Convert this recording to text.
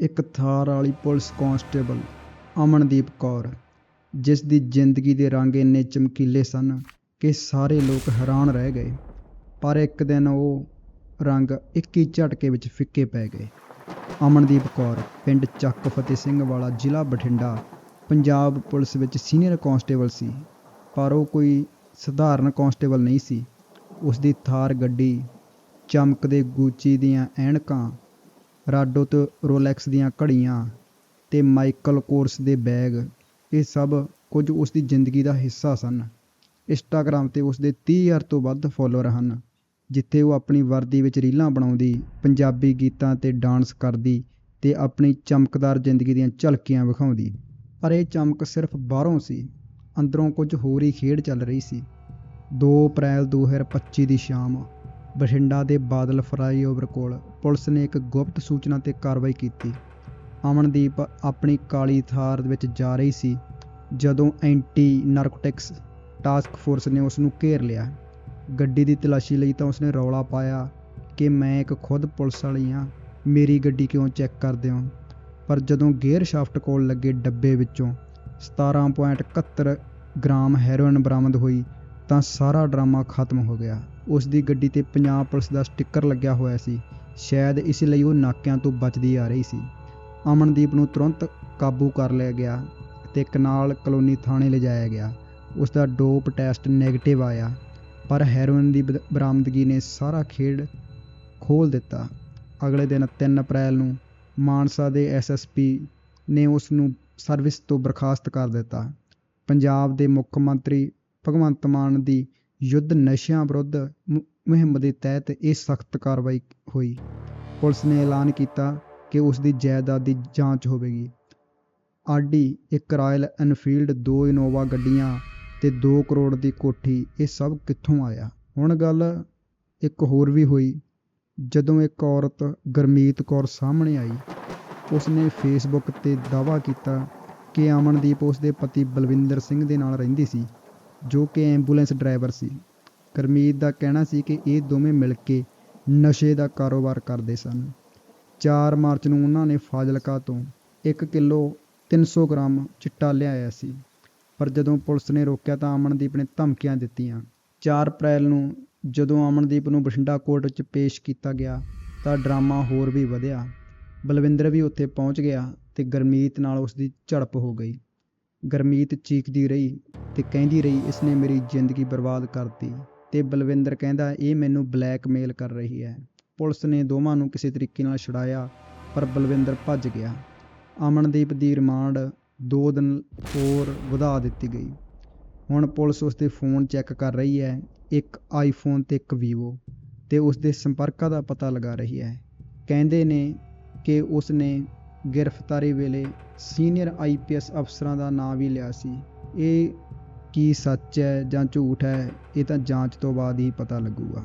ਇੱਕ ਥਾਰ ਵਾਲੀ police constable Amandeep Kaur, ਜਿਸ ਦੀ ਜ਼ਿੰਦਗੀ ਦੇ ਰੰਗ ਇੰਨੇ ਚਮਕੀਲੇ ਸਨ ਕਿ ਸਾਰੇ ਲੋਕ ਹੈਰਾਨ ਰਹਿ ਗਏ। ਪਰ ਇੱਕ ਦਿਨ ਉਹ ਰੰਗ ਇੱਕ ਹੀ ਝਟਕੇ ਵਿੱਚ ਫਿੱਕੇ ਪੈ ਗਏ। ਅਮਨਦੀਪ ਕੌਰ, ਪਿੰਡ ਚੱਕ ਫਤਿਹ ਸਿੰਘ ਵਾਲਾ ਜ਼ਿਲ੍ਹਾ ਬਠਿੰਡਾ, ਪੰਜਾਬ ਪੁਲਿਸ ਵਿੱਚ ਸੀਨੀਅਰ ਕਾਂਸਟੇਬਲ ਸੀ। ਪਰ ਉਹ ਕੋਈ ਸਧਾਰਨ ਕਾਂਸਟੇਬਲ ਨਹੀਂ ਸੀ। ਉਸ ਦੀ ਥਾਰ ਗੱਡੀ ਚਮਕਦੇ ਗੂਚੀ ਦੀਆਂ ਐਨਕਾਂ ਰਾਡੋ ਤੇ ਰੋਲੈਕਸ ਦੀਆਂ ਘੜੀਆਂ ਤੇ ਮਾਈਕਲ ਕੋਰਸ ਦੇ ਬੈਗ, ਇਹ ਸਭ ਕੁਝ ਉਸ ਦੀ ਜ਼ਿੰਦਗੀ ਦਾ ਹਿੱਸਾ ਸਨ। ਇੰਸਟਾਗ੍ਰਾਮ ਤੇ ਉਸ ਦੇ 30000 ਤੋਂ ਵੱਧ ਫਾਲੋਅਰ ਹਨ, ਜਿੱਥੇ ਉਹ ਆਪਣੀ ਵਰਦੀ ਵਿੱਚ ਰੀਲਾਂ ਬਣਾਉਂਦੀ, ਪੰਜਾਬੀ ਗੀਤਾਂ ਤੇ ਡਾਂਸ ਕਰਦੀ ਤੇ ਆਪਣੀ ਚਮਕਦਾਰ ਜ਼ਿੰਦਗੀ ਦੀਆਂ ਝਲਕੀਆਂ ਵਿਖਾਉਂਦੀ। ਪਰ ਇਹ ਚਮਕ ਸਿਰਫ ਬਾਹਰੋਂ ਸੀ, ਅੰਦਰੋਂ ਕੁਝ ਹੋਰ ਹੀ ਖੇਡ ਚੱਲ ਰਹੀ ਸੀ। 2 ਅਪ੍ਰੈਲ 2025 ਦੀ ਸ਼ਾਮ ਬਠਿੰਡਾ ਦੇ ਬਾਦਲ ਫਲਾਈਓਵਰ ਕੋਲ ਪੁਲਿਸ ਨੇ ਇੱਕ ਗੁਪਤ ਸੂਚਨਾ ਤੇ ਕਾਰਵਾਈ ਕੀਤੀ। ਅਮਨਦੀਪ ਆਪਣੀ ਕਾਲੀ ਥਾਰ ਵਿੱਚ ਜਾ ਰਹੀ ਸੀ, ਜਦੋਂ ਐਂਟੀ ਨਾਰਕੋਟਿਕਸ ਟਾਸਕ ਫੋਰਸ ਨੇ ਉਸ ਨੂੰ ਘੇਰ ਲਿਆ। ਗੱਡੀ ਦੀ ਤਲਾਸ਼ੀ ਲਈ ਤਾਂ ਉਸਨੇ ਰੌਲਾ ਪਾਇਆ ਕਿ ਮੈਂ ਇੱਕ ਖੁਦ ਪੁਲਿਸ ਵਾਲੀ ਹਾਂ, ਮੇਰੀ ਗੱਡੀ ਕਿਉਂ ਚੈੱਕ ਕਰਦੇ ਹੋ? ਪਰ ਜਦੋਂ ਗੇਅਰ ਸ਼ਾਫਟ ਕੋਲ ਲੱਗੇ ਡੱਬੇ ਵਿੱਚੋਂ 17.71 ਗ੍ਰਾਮ ਹੈਰੋਇਨ ਬਰਾਮਦ ਹੋਈ ਤਾਂ ਸਾਰਾ ਡਰਾਮਾ ਖਤਮ ਹੋ ਗਿਆ। ਉਸ ਦੀ ਗੱਡੀ ਤੇ ਪੰਜਾਬ ਪੁਲਿਸ ਦਾ ਸਟicker ਲੱਗਿਆ ਹੋਇਆ ਸੀ। ਸ਼ਾਇਦ ਇਸ ਲਈ ਉਹ ਨਾਕਿਆਂ ਤੋਂ ਬਚਦੀ ਆ ਰਹੀ ਸੀ। ਅਮਨਦੀਪ ਨੂੰ ਤੁਰੰਤ ਕਾਬੂ ਕਰ ਲਿਆ ਗਿਆ ਤੇ ਕਨਾਲ ਕਲੋਨੀ ਥਾਣੇ ਲਿਜਾਇਆ ਗਿਆ। ਉਸ ਦਾ ਡੋਪ ਟੈਸਟ ਨੈਗੇਟਿਵ ਆਇਆ, ਪਰ ਹੈਰੋਇਨ ਦੀ ਬਦ- ਬਰਾਮਦਗੀ ਨੇ ਸਾਰਾ ਖੇਡ ਖੋਲ ਦਿੱਤਾ। ਅਗਲੇ ਦਿਨ 3 ਅਪ੍ਰੈਲ ਨੂੰ ਮਾਨਸਾ ਦੇ ਐਸਐਸਪੀ ਨੇ ਉਸ ਨੂੰ ਸਰਵਿਸ ਤੋਂ ਬਰਖਾਸਤ ਕਰ ਦਿੱਤਾ। ਪੰਜਾਬ ਦੇ ਮੁੱਖ ਮੰਤਰੀ ਭਗਵੰਤ ਮਾਨ ਦੀ ਯੁੱਧ ਨਸ਼ਿਆਂ ਵਿਰੁੱਧ ਮੁ- ਮੁਹਿੰਮ ਦੇ ਤਹਿਤ ਇਹ ਸਖਤ ਕਾਰਵਾਈ ਹੋਈ। ਪੁਲਿਸ ਨੇ ਐਲਾਨ ਕੀਤਾ ਕਿ ਉਸ ਦੀ ਜਾਇਦਾਦ ਦੀ ਜਾਂਚ ਹੋਵੇਗੀ। ਆਡੀ ਇੱਕ ਰਾਇਲ ਐਨਫੀਲਡ, ਦੋ ਇਨੋਵਾ ਗੱਡੀਆਂ ਤੇ 2 ਕਰੋੜ ਦੀ ਕੋਠੀ, ਇਹ ਸਭ ਕਿੱਥੋਂ ਆਇਆ? ਹੁਣ ਗੱਲ ਇੱਕ ਹੋਰ ਵੀ ਹੋਈ। ਜਦੋਂ ਇੱਕ ਔਰਤ ਗਰਮੀਤ ਕੌਰ ਸਾਹਮਣੇ ਆਈ ਉਸਨੇ ਫੇਸਬੁੱਕ ਤੇ ਦਾਅਵਾ ਕੀਤਾ ਕਿ ਅਮਨਦੀਪ ਉਸ ਦੇ ਪਤੀ ਬਲਵਿੰਦਰ ਸਿੰਘ ਦੇ ਨਾਲ ਰਹਿੰਦੀ ਸੀ। ਜੋ ਕਿ ਐਂਬੂਲੈਂਸ ਡਰਾਈਵਰ ਸੀ। ਗੁਰਮੀਤ ਦਾ ਕਹਿਣਾ ਸੀ ਕਿ ਇਹ ਦੋਵੇਂ ਮਿਲ ਕੇ ਨਸ਼ੇ ਦਾ ਕਾਰੋਬਾਰ ਕਰਦੇ ਸਨ। 4 ਮਾਰਚ ਨੂੰ ਉਹਨਾਂ ਨੇ ਫਾਜ਼ਿਲਕਾ ਤੋਂ 1 ਕਿਲੋ 300 ਗ੍ਰਾਮ ਚਿੱਟਾ ਲਿਆਇਆ ਸੀ। ਪਰ ਜਦੋਂ ਪੁਲਿਸ ਨੇ ਰੋਕਿਆ ਤਾਂ ਅਮਨਦੀਪ ਨੇ ਧਮਕੀਆਂ ਦਿੱਤੀਆਂ। 4 ਅਪ੍ਰੈਲ ਨੂੰ ਜਦੋਂ ਅਮਨਦੀਪ ਨੂੰ ਬਠਿੰਡਾ ਕੋਰਟ ਵਿੱਚ ਪੇਸ਼ ਕੀਤਾ ਗਿਆ ਤਾਂ ਡਰਾਮਾ ਹੋਰ ਵੀ ਵਧਿਆ। ਬਲਵਿੰਦਰ ਵੀ ਉੱਥੇ ਪਹੁੰਚ ਗਿਆ ਤੇ ਗਰਮੀਤ ਨਾਲ ਉਸ ਦੀ ਝੜਪ ਹੋ ਗਈ। ਗਰਮੀਤ ਚੀਕਦੀ ਰਹੀ ਤੇ ਕਹਿੰਦੀ ਰਹੀ, ਇਸਨੇ ਮੇਰੀ ਜ਼ਿੰਦਗੀ ਬਰਬਾਦ ਕਰਤੀ ਤੇ ਬਲਵਿੰਦਰ ਕਹਿੰਦਾ, ਇਹ ਮੈਨੂੰ ਬਲੈਕਮੇਲ ਕਰ ਰਹੀ ਹੈ। ਪੁਲਿਸ ਨੇ ਦੋਵਾਂ ਨੂੰ ਕਿਸੇ ਤਰੀਕੇ ਨਾਲ ਛੁਡਾਇਆ, ਪਰ ਬਲਵਿੰਦਰ ਭੱਜ ਗਿਆ। ਅਮਨਦੀਪ ਦੀ ਰਿਮਾਂਡ 2 ਦਿਨ ਹੋਰ ਵਧਾ ਦਿੱਤੀ ਗਈ। ਹੁਣ ਪੁਲਿਸ ਉਸ ਦੇ ਫੋਨ ਚੈੱਕ ਕਰ ਰਹੀ ਹੈ, ਇੱਕ ਆਈਫੋਨ ਤੇ ਇੱਕ ਵੀਵੋ, ਤੇ ਉਸ ਦੇ ਸੰਪਰਕਾਂ ਦਾ ਪਤਾ ਲਗਾ ਰਹੀ ਹੈ। ਕਹਿੰਦੇ ਨੇ ਕਿ ਉਸ ਨੇ ਗ੍ਰਿਫਤਾਰੀ ਵੇਲੇ ਸੀਨੀਅਰ ਆਈਪੀਐਸ ਅਫਸਰਾਂ ਦਾ ਨਾਂ ਵੀ ਲਿਆ ਸੀ। ਇਹ ਕੀ ਸੱਚ ਹੈ ਜਾਂ ਝੂਠ ਹੈ, ਇਹ ਤਾਂ ਜਾਂਚ ਤੋਂ ਬਾਅਦ ਹੀ ਪਤਾ ਲੱਗੂਗਾ।